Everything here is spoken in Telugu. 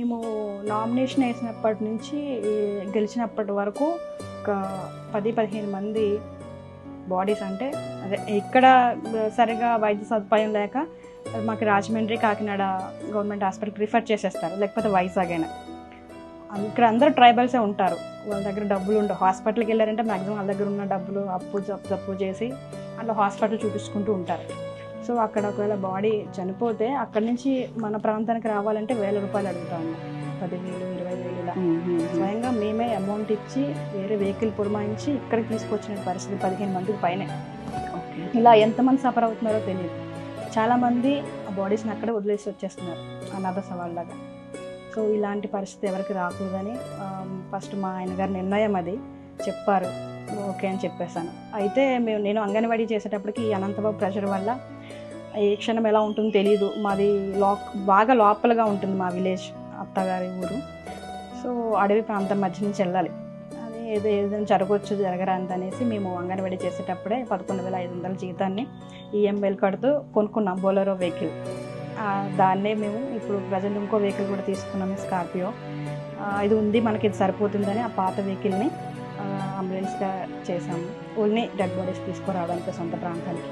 మేము నామినేషన్ వేసినప్పటి నుంచి గెలిచినప్పటి వరకు ఒక పది పదిహేను మంది బాడీస్ అంటే అదే ఇక్కడ సరిగా వైద్య సదుపాయం లేక మాకు రాజమండ్రి కాకినాడ గవర్నమెంట్ హాస్పిటల్కి రిఫర్ చేసేస్తారు. లేకపోతే వైజాగ్ అయినా. ఇక్కడ అందరూ ట్రైబల్సే ఉంటారు. వాళ్ళ దగ్గర డబ్బులు ఉండవు హాస్పిటల్కి వెళ్ళారంటే మ్యాక్సిమం వాళ్ళ దగ్గర ఉన్న డబ్బులు అప్పు జప్పు చేసి అట్లా హాస్పిటల్ చూపించుకుంటూ ఉంటారు. సో అక్కడ ఒకవేళ బాడీ చనిపోతే అక్కడి నుంచి మన ప్రాంతానికి రావాలంటే వేల రూపాయలు అడుగుతా ఉన్నాం పదివేలు ఇరవై వేలు ఇలా స్వయంగా మేమే. అమౌంట్ ఇచ్చి వేరే వెహికల్ పురమాయించి ఇక్కడికి తీసుకొచ్చిన పరిస్థితి పదిహేను మందికి పైనే. ఓకే. ఇలా ఎంతమంది సఫర్ అవుతున్నారో తెలియదు. చాలామంది ఆ బాడీస్ని అక్కడే వదిలేసి వచ్చేస్తున్నారు అనాథ సవాళ్ళగా సో ఇలాంటి పరిస్థితి ఎవరికి రాకూడదని ఫస్ట్ మా ఆయన గారి నిర్ణయం అది. చెప్పారు. ఓకే అని చెప్పేశాను. అయితే మేము నేను అంగన్వాడీ చేసేటప్పటికి ఈ అనంతబాబు ప్రెషర్ వల్ల ఏ క్షణం ఎలా ఉంటుందో తెలియదు మాది లాక్ బాగా లోపలగా ఉంటుంది మా విలేజ్ అత్తగారి ఊరు. సో అడవి ప్రాంతం మధ్య నుంచి వెళ్ళాలి. అది ఏదో ఏదైనా జరగవచ్చు జరగరాంత అనేసి మేము అంగన్వాడీ చేసేటప్పుడే పదకొండు వేల ఐదు వందల జీతాన్ని ఈఎంఐలు కడుతూ కొనుక్కున్నాం బోలరో వెహికల్. దాన్నే మేము ఇప్పుడు ప్రజెంట్ ఇంకో వెహికల్ కూడా తీసుకున్నాము స్కార్పియో. ఇది ఉంది మనకి ఇది సరిపోతుందని ఆ పాత వెహికల్ని అంబులెన్స్గా చేసాము ఓన్లీ డెడ్ బాడీస్ తీసుకురావడానికి సొంత ప్రాంతానికి.